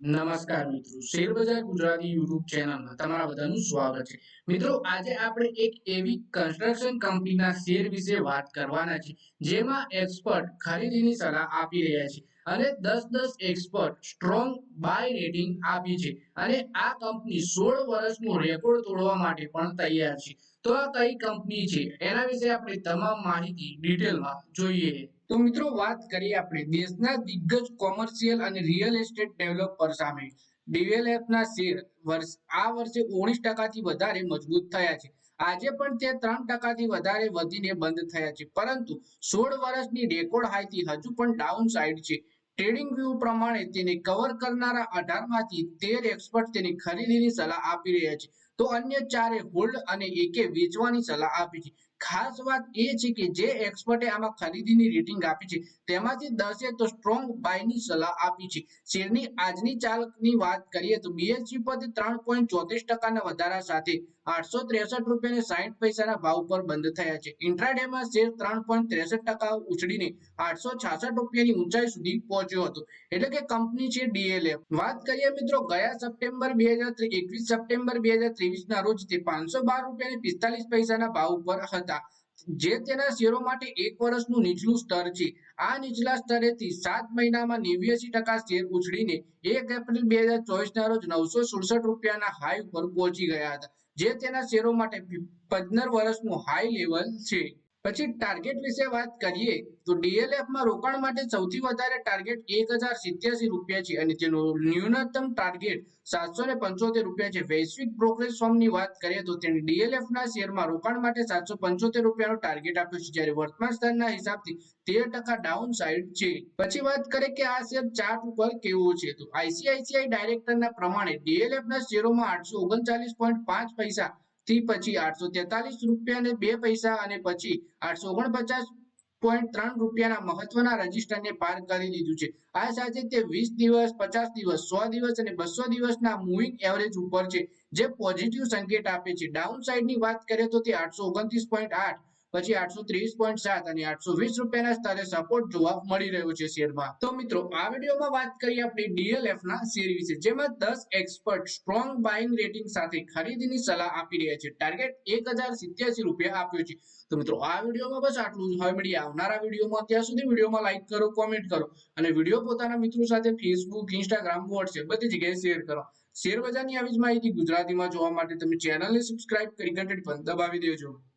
નમસ્કાર મિત્રો. શેરબજાર ગુજરાતી યુટ્યુબ ચેનલમાં તમારા બધાનું સ્વાગત છે. મિત્રો, આજે આપણે એક એવી કન્સ્ટ્રક્શન કંપનીના શેર વિશે વાત કરવાના છે જેમાં એક્સપર્ટ ખરીદીની સલાહ આપી રહ્યા છે અને દસ દસ એક્સપર્ટ સ્ટ્રોંગ બાય રેટિંગ આપી છે અને આ કંપની સોળ વર્ષનો રેકોર્ડ તોડવા માટે પણ તૈયાર છે. તો આ કઈ કંપની છે? એના વિશે આપણે તમામ માહિતી ડિટેલમાં જોઈએ. તો મિત્રો વાત કરીએ આપણે દેશના દિગ્ગજ કોમર્શિયલ અને રિયલ એસ્ટેટ ડેવલપર સામે. ડીએલએફના શેર વર્ષ, આ વર્ષે ઓગણીસ ટકાથી વધારે મજબૂત થયા છે. આજે પણ તે ત્રણ ટકાથી વધારે વધીને બંધ થયા છે. પરંતુ સોળ વર્ષની રેકોર્ડ હાઈથી હજુ પણ ડાઉન સાઇડ છે. ટ્રેડિંગ વ્યૂ પ્રમાણે તેને કવર કરનારા અઢારમાંથી તેર એક્સપર્ટ તેની ખરીદીની સલાહ આપી રહ્યા છે. તો અન્ય ચારે હોલ્ડ અને એકે વેચવાની સલાહ આપી છે. ખાસ વાત એ છે કે જે એક્સપર્ટે આમાં ખરીદીની રેટિંગ આપી છે, તેમાંથી દસે તો સ્ટ્રોંગ બાયની સલાહ આપી છે. શેરની આજની ચાલકની વાત કરીએ તો બીએસસી પર ત્રણ પોઈન્ટ ચોત્રીસ ટકાના વધારા સાથે આઠસો ત્રેસઠ રૂપિયા સાહીઠ પૈસાના ભાવ પર બંધ થયા છે. ઇન્ટ્રાડેમાં શેર ત્રણ પોઈન્ટ ત્રેસઠ ટકા ઉછળીને આઠસો છાસઠ રૂપિયાની ઊંચાઈ સુધી પહોંચ્યો હતો. એટલે કે કંપની છે ડીએલએફ વાત કરીએ મિત્રો, ગયા સપ્ટેમ્બર બે હજાર એકવીસ સપ્ટેમ્બર બે હજાર ત્રેવીસ ના રોજ તે પાંચસો બાર રૂપિયા પિસ્તાલીસ પૈસાના ભાવ ઉપર હતા. જે તેના શેરો માટે એક વર્ષનું નીચલું સ્તર છે. આ નીચલા સ્તરેથી સાત મહિનામાં નેવ્યાસી ટકા શેર ઉછળીને એક એપ્રિલ બે હજાર ચોવીસના રોજ નવસો સુડસઠ રૂપિયાના હાઈ ઉપર પહોંચી ગયા હતા. જે તેના શેરો માટે પંદર વર્ષનું હાઈ લેવલ છે. પછી ટાર્ગેટ વિશે વાત કરીએ, તો ડીએલએફમાં રોકાણ માટે સૌથી વધારે ટાર્ગેટ એક હજાર સિત્યાસી રૂપિયા છે અને તેનું ન્યૂનતમ ટાર્ગેટ સાતસો ને પંચોતેર રૂપિયા છે. વૈશ્વિક બ્રોકરેજ ફોર્મની વાત કરીએ તો તેણે ડીએલએફના શેરમાં રોકાણ માટે સાતસો પંચોતેર રૂપિયાનો ટાર્ગેટ આપ્યો છે, જ્યારે વર્તમાન સ્તરના હિસાબથી તેર ટકા ડાઉન સાઇડ છે. પછી વાત કરીએ કે આ શેર ચાર્ટ ઉપર કેવો છે, તો આઈસીઆઈસીઆઈ ડાયરેક્ટરના પ્રમાણે ડીએલએફના શેરોમાં આઠસો ઓગણચાલીસ પોઈન્ટ પાંચ પૈસા થી પછી આઠસો તેતાલીસ રૂપિયા ને બે પૈસા અને પછી આઠસો ઓગણપચાસ પોઈન્ટ ત્રણ રૂપિયાના મહત્વના રજીસ્ટરને પાર કરી દીધું છે. આ સાથે તે વીસ દિવસ, પચાસ દિવસ, સો દિવસ અને બસો દિવસના મૂવિંગ એવરેજ ઉપર છે. જે પોઝિટિવ સંકેત આપે છે. ડાઉન સાઇડની વાત કરીએ તો તે આઠસો ઓગણત્રીસ પોઈન્ટ આઠ પછી આઠસો ત્રીસ પોઈન્ટ સાત અને આઠસો વીસ રૂપિયાના સ્તરે સપોર્ટ જોવા મળી રહ્યો છે શેરમાં. તો મિત્રો, આ વિડીયોમાં વાત કરીએ આપણે ડીએલએફ ના શેર વિશે, જેમાં દસ એક્સપર્ટ સ્ટ્રોંગ બાઇંગ રેટિંગ સાથે ખરીદીની સલાહ આપી રહ્યા છે. ટાર્ગેટ એક હજાર સિત્યાસી રૂપિયા આપ્યો છે. તો મિત્રો, આ વિડીયોમાં બસ આટલું જ. હવે મળીએ આવનારા વિડીયોમાં. ત્યાં સુધી વિડીયોમાં લાઇક કરો કોમેન્ટ કરો અને વીડિયો પોતાના મિત્રો સાથે ફેસબુક ઇન્સ્ટાગ્રામ વોટ્સએપ બધી જગ્યાએ શેર કરો. શેર બજારની આવી જ માહિતી ગુજરાતીમાં જોવા માટે તમે ચેનલને સબસ્ક્રાઇબ કરી ઘંટડી પણ દબાવી દેજો.